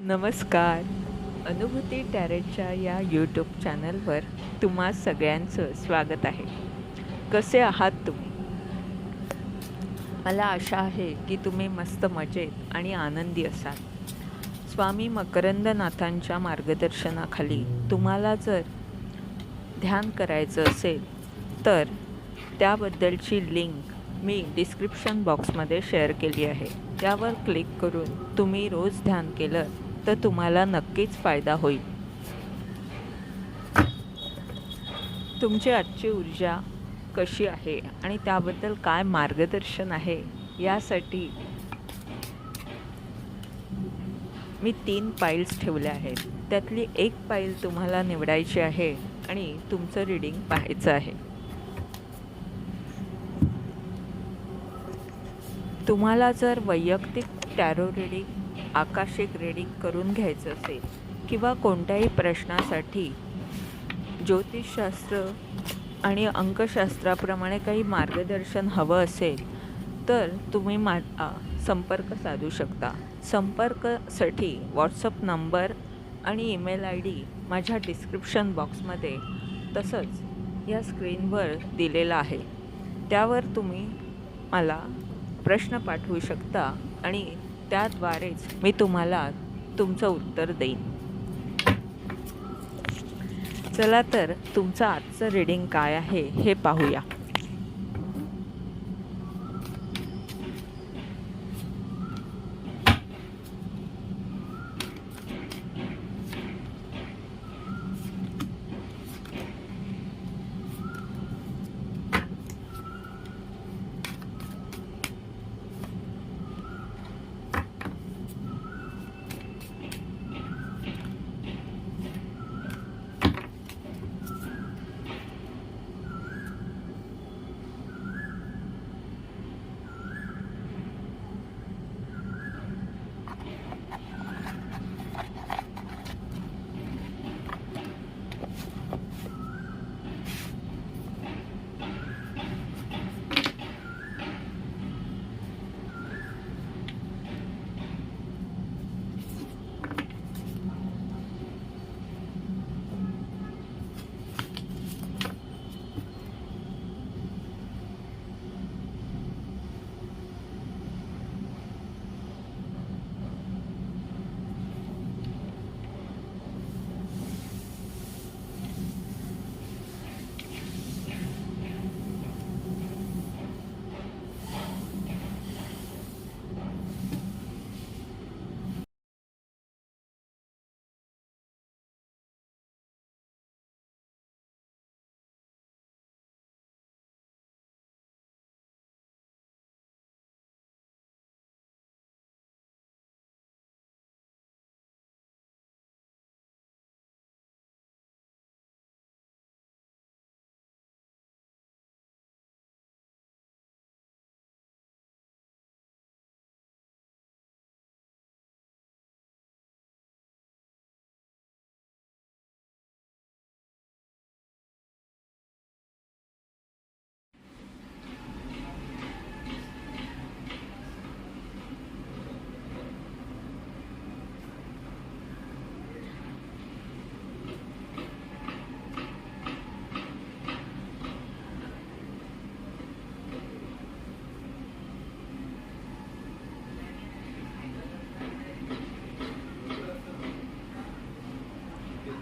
नमस्कार. अनुभूती टॅरेटच्या या यूट्यूब चॅनलवर तुम्हा सगळ्यांचं स्वागत आहे. कसे आहात तुम्ही? मला आशा आहे की तुम्ही मस्त मजेत आणि आनंदी असाल. स्वामी मकरंदनाथांच्या मार्गदर्शनाखाली तुम्हाला जर ध्यान करायचं असेल तर त्याबद्दलची लिंक मी डिस्क्रिप्शन बॉक्समध्ये शेअर केली आहे. त्यावर क्लिक करून तुम्ही रोज ध्यान केलं तर तुम्हाला नक्कीच फायदा होईल. तुमची आजची ऊर्जा कशी आहे आणि त्याबद्दल काय मार्गदर्शन आहे यासाठी मी तीन पाईल्स ठेवल्या आहेत. त्यातली एक पाईल तुम्हाला निवडायची आहे आणि तुमचं रीडिंग पाहायचं आहे. तुम्हाला जर वैयक्तिक टॅरो रीडिंग आकाशिक रीडिंग करून घ्यायचं असेल किंवा कोणत्याही प्रश्नासाठी ज्योतिषशास्त्र आणि अंकशास्त्राप्रमाणे काही मार्गदर्शन हवं असेल तर तुम्ही मा संपर्क साधू शकता. संपर्कसाठी व्हॉट्सअप नंबर आणि ईमेल आय डी माझ्या डिस्क्रिप्शन बॉक्समध्ये तसंच या स्क्रीनवर दिलेला आहे. त्यावर तुम्ही मला प्रश्न पाठवू शकता आणि त्याद्वारेच मी तुम्हाला तुमचं उत्तर देईन. चला तर तुमचं आजचं रीडिंग काय आहे हे पाहूया.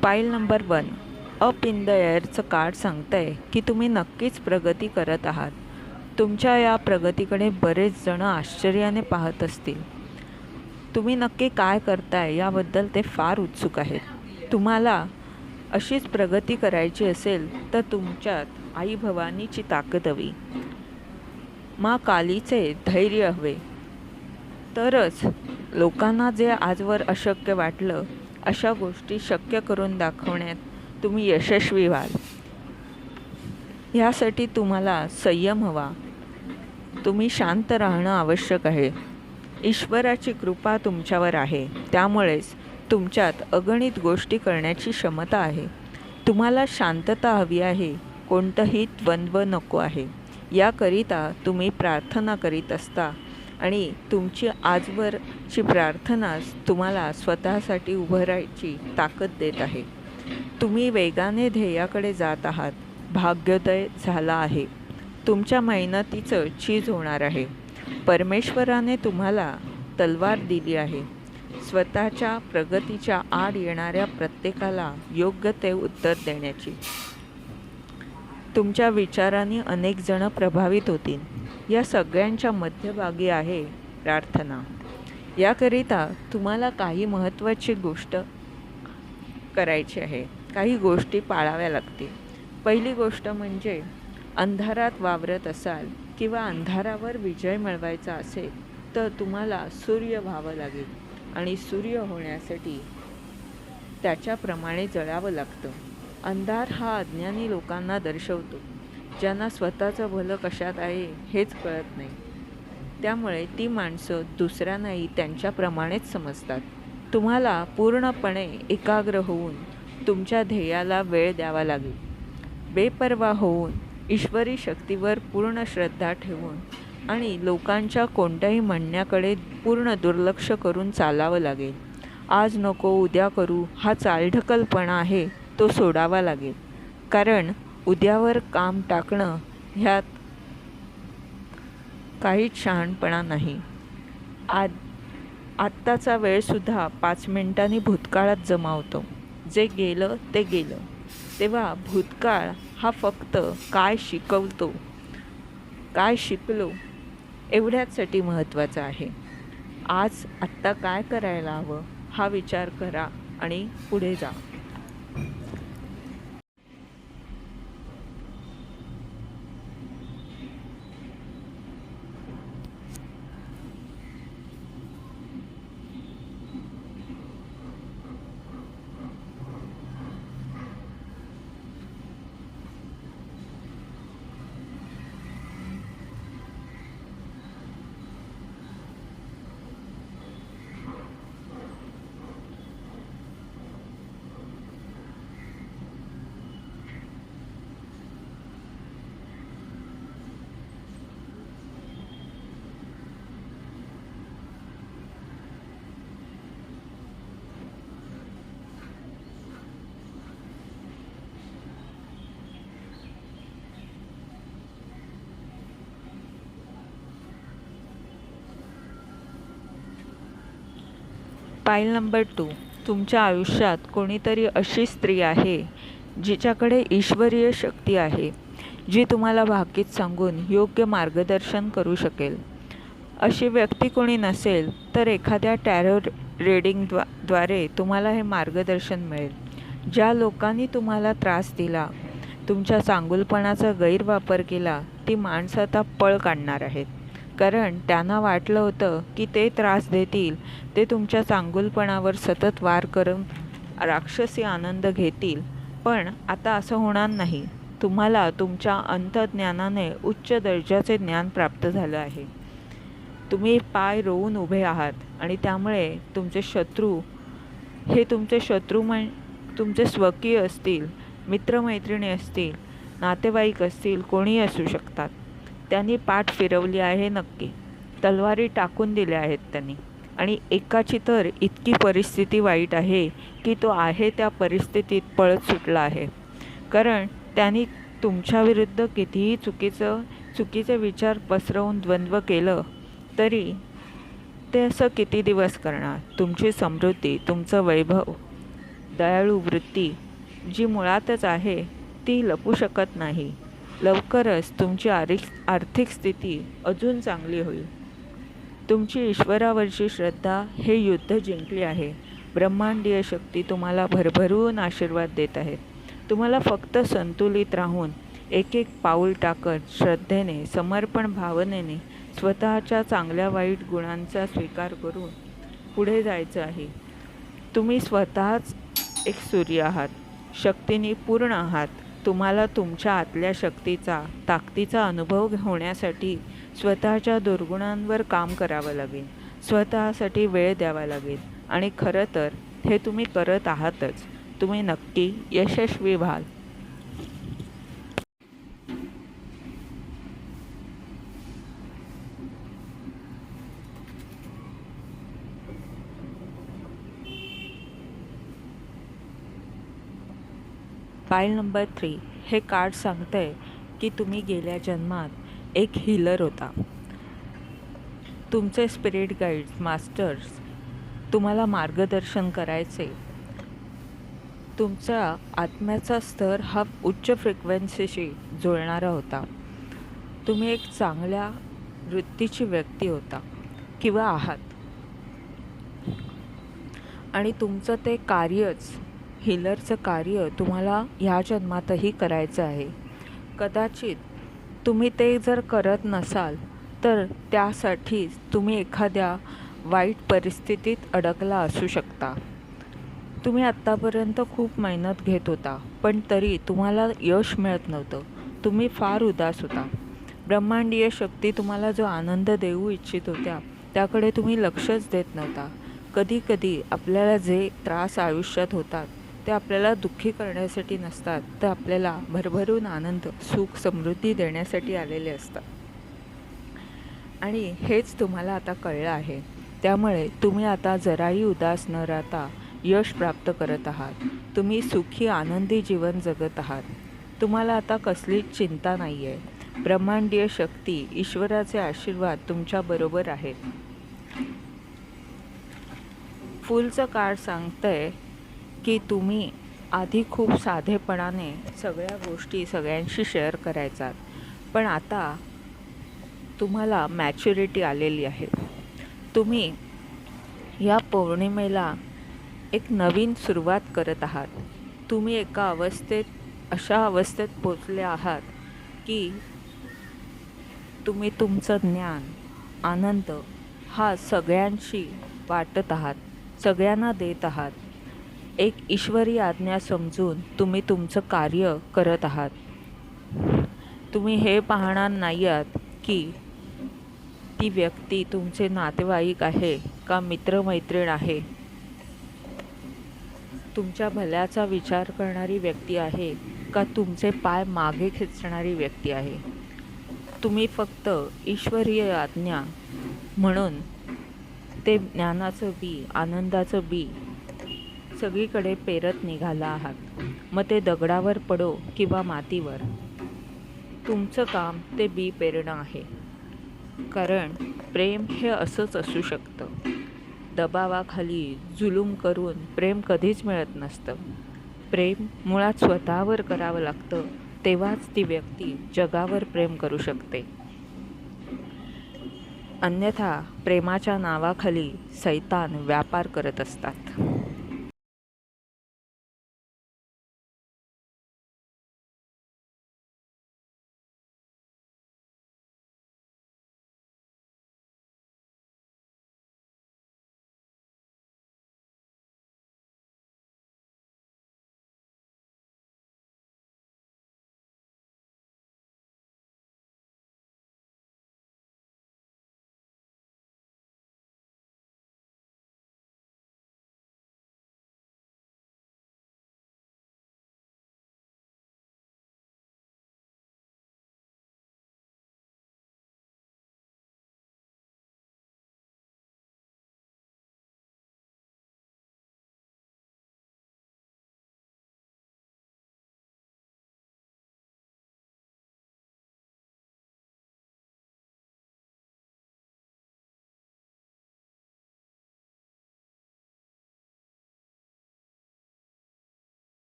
Pile number one up in the एअरचं card सांगतंय आहे की तुम्ही नक्कीच प्रगती करत आहात. तुमच्या या प्रगतीकडे बरेच जण आश्चर्याने पाहत असतील. तुम्ही नक्की काय करताय याबद्दल ते फार उत्सुक आहेत. तुम्हाला अशीच प्रगती करायची असेल तर तुमच्यात आई भवानीची ताकद हवी. मा कालीचे धैर्य हवे. तरच लोकांना जे आजवर अशक्य वाटलं अशा गोष्टी शक्य करून दाखवण्यात तुम्ही यशस्वी व्हाल. ह्यासाठी तुम्हाला संयम हवा. तुम्ही शांत राहणं आवश्यक आहे. ईश्वराची कृपा तुमच्यावर आहे. त्यामुळेच तुमच्यात अगणित गोष्टी करण्याची क्षमता आहे. तुम्हाला शांतता हवी आहे. कोणतंही द्वंद्व नको आहे. याकरिता तुम्ही प्रार्थना करीत असता आणि तुमची आजवर ची प्रार्थनाच तुम्हाला स्वतःसाठी उभं राहायची ताकद देत आहे. तुम्ही वेगाने ध्येयाकडे जात आहात. भाग्योदय झाला आहे. तुमच्या मेहनतीचं चीज होणार आहे. परमेश्वराने तुम्हाला तलवार दिली आहे. स्वतःच्या प्रगतीच्या आड येणाऱ्या प्रत्येकाला योग्य ते उत्तर देण्याची. तुमच्या विचारांनी अनेक जण प्रभावित होतील. या सगळ्यांच्या मध्यभागी आहे प्रार्थना. याकरिता तुम्हाला काही महत्त्वाची गोष्ट करायची आहे. काही गोष्टी पाळाव्या लागतील. पहिली गोष्ट म्हणजे अंधारात वावरत असाल किंवा अंधारावर विजय मिळवायचा असेल तर तुम्हाला सूर्य व्हावं लागेल आणि सूर्य होण्यासाठी त्याच्याप्रमाणे जळावं लागतं. अंधार हा अज्ञानी लोकांना दर्शवतो ज्यांना स्वतःचं भलं कशात आहे हेच कळत नाही. त्यामुळे ती माणसं दुसऱ्यांनाही त्यांच्याप्रमाणेच समजतात. तुम्हाला पूर्णपणे एकाग्र होऊन तुमच्या ध्येयाला वेळ द्यावा लागेल. बेपर्वा होऊन ईश्वरी शक्तीवर पूर्ण श्रद्धा ठेवून आणि लोकांच्या कोणत्याही म्हणण्याकडे पूर्ण दुर्लक्ष करून चालावं लागेल. आज नको उद्या करू हा चालढकलपणा आहे तो सोडावा लागेल. कारण उद्यावर काम टाकणं ह्यात काहीच शहाणपणा नाही. आज आत्ताचा वेळसुद्धा पाच मिनिटांनी भूतकाळात जमावतो. जे गेलं ते गेलं. तेव्हा भूतकाळ हा फक्त काय शिकवतो काय शिकलो एवढ्याचसाठी महत्त्वाचा आहे. आज आत्ता काय करायला हवं हा विचार करा आणि पुढे जा. पाईल नंबर टू तुमच्या आयुष्यात कोणीतरी अशी स्त्री आहे जिच्याकडे ईश्वरीय शक्ती आहे जी तुम्हाला भाकीत सांगून योग्य मार्गदर्शन करू शकेल. अशी व्यक्ती कोणी नसेल तर एखाद्या टॅरो रेडिंगद्वा द्वारे तुम्हाला हे मार्गदर्शन मिळेल. ज्या लोकांनी तुम्हाला त्रास दिला तुमच्या चांगुलपणाचा गैरवापर केला ती माणसं आता पळ काढणार आहेत. कारण त्यांना वाटलं होतं की ते त्रास देतील. ते तुमच्या चांगुलपणावर सतत वार करून राक्षसी आनंद घेतील. पण आता असं होणार नाही. तुम्हाला तुमच्या अंतज्ञानाने उच्च दर्जाचे ज्ञान प्राप्त झालं आहे. तुम्ही पाय रोवून उभे आहात आणि त्यामुळे तुमचे शत्रू हे तुमचे शत्रू म्हण तुमचे स्वकीय असतील मित्रमैत्रिणी असतील नातेवाईक असतील कोणीही असू शकतात. त्यांनी पाठ फिरवली आहे नक्की. तलवारी टाकून दिल्या आहेत त्यांनी. आणि एकाची तर इतकी परिस्थिती वाईट आहे की तो आहे त्या परिस्थितीत पळत सुटला आहे. कारण त्यांनी तुमच्याविरुद्ध कितीही चुकीचं चुकीचे विचार पसरवून द्वंद्व केलं तरी ते असं किती दिवस करणार? तुमची समृद्धी तुमचं वैभव दयाळू वृत्ती जी मुळातच आहे ती लपू शकत नाही. लवकरच तुमची आरिक आर्थिक स्थिती अजून चांगली होईल. तुमची ईश्वरावरची श्रद्धा हे युद्ध जिंकली आहे. ब्रह्मांडीय शक्ती तुम्हाला भरभरून आशीर्वाद देत आहेत. तुम्हाला फक्त संतुलित राहून एक एक पाऊल टाकत श्रद्धेने समर्पण भावनेने स्वतःच्या चांगल्या वाईट गुणांचा स्वीकार करून पुढे जायचं आहे. तुम्ही स्वतःच एक सूर्य आहात. शक्तीने पूर्ण आहात. तुम्हाला तुमच्या आतल्या शक्तीचा ताकदीचा अनुभव होण्यासाठी स्वतःच्या दुर्गुणांवर काम करावं लागेल. स्वतःसाठी वेळ द्यावा लागेल. आणि खरं तर हे तुम्ही करत आहातच. तुम्ही नक्की यशस्वी व्हाल. पाईल नंबर थ्री हे कार्ड सांगतं आहे की तुम्ही गेल्या जन्मात एक हिलर होता. तुमचे स्पिरिट गाईड्स मास्टर्स तुम्हाला मार्गदर्शन करायचे. तुमचा आत्म्याचा स्तर हा उच्च फ्रिक्वेन्सीशी जुळणारा होता. तुम्ही एक चांगल्या वृत्तीची व्यक्ती होता किंवा आहात. आणि तुमचं ते कार्यच हिलरचं कार्य तुम्हाला ह्या जन्मातही करायचं आहे. कदाचित तुम्ही ते जर करत नसाल तर त्यासाठी तुम्ही एखाद्या वाईट परिस्थितीत अडकला असू शकता. तुम्ही आत्तापर्यंत खूप मेहनत घेत होता पण तरी तुम्हाला यश मिळत नव्हतं. तुम्ही फार उदास होता. ब्रह्मांडीय शक्ती तुम्हाला जो आनंद देऊ इच्छित होत्या त्याकडे तुम्ही लक्षच देत नव्हता. कधीकधी आपल्याला जे त्रास आयुष्यात होतात ते आपल्याला दुःखी करण्यासाठी नसतात. तर आपल्याला भरभरून आनंद सुख समृद्धी देण्यासाठी आलेले असतात. आणि हेच तुम्हाला आता कळलं आहे. त्यामुळे तुम्ही आता जराही उदास न राहता यश प्राप्त करत आहात. तुम्ही सुखी आनंदी जीवन जगत आहात. तुम्हाला आता कसलीच चिंता नाही आहे ब्रह्मांडीय शक्ती ईश्वराचे आशीर्वाद तुमच्याबरोबर आहेत फुलचं कार सांगतंय की तुम्ही आधी खूप साधेपणाने सगळ्या गोष्टी सगळ्यांशी शेअर करायचात. पण आता तुम्हाला मॅच्युरिटी आलेली आहे. तुम्ही या पौर्णिमेला एक नवीन सुरुवात करत आहात. तुम्ही एका अवस्थेत अशा अवस्थेत पोचले आहात की तुम्ही तुमचं ज्ञान आनंद हा सगळ्यांशी वाटत आहात सगळ्यांना देत आहात. एक ईश्वरी आज्ञा समजून तुम्ही तुमचं कार्य करत आहात. तुम्ही हे पाहणार नाही आहात की ती व्यक्ती तुमचे नातेवाईक आहे का मित्रमैत्रीण आहे. तुमच्या भल्याचा विचार करणारी व्यक्ती आहे का तुमचे पाय मागे खेचणारी व्यक्ती आहे. तुम्ही फक्त ईश्वरीय आज्ञा म्हणून ते ज्ञानाचं बी आनंदाचं बी सगळीकडे पेरत निघाला आहात. मग ते दगडावर पडो किंवा मातीवर. तुमचं काम ते बी पेरणं आहे. कारण प्रेम हे असंच असू शकतं. दबावाखाली जुलूम करून प्रेम कधीच मिळत नसतं. प्रेम मुळात स्वतःवर करावं लागतं तेव्हाच ती व्यक्ती जगावर प्रेम करू शकते. अन्यथा प्रेमाच्या नावाखाली सैतान व्यापार करत असतात.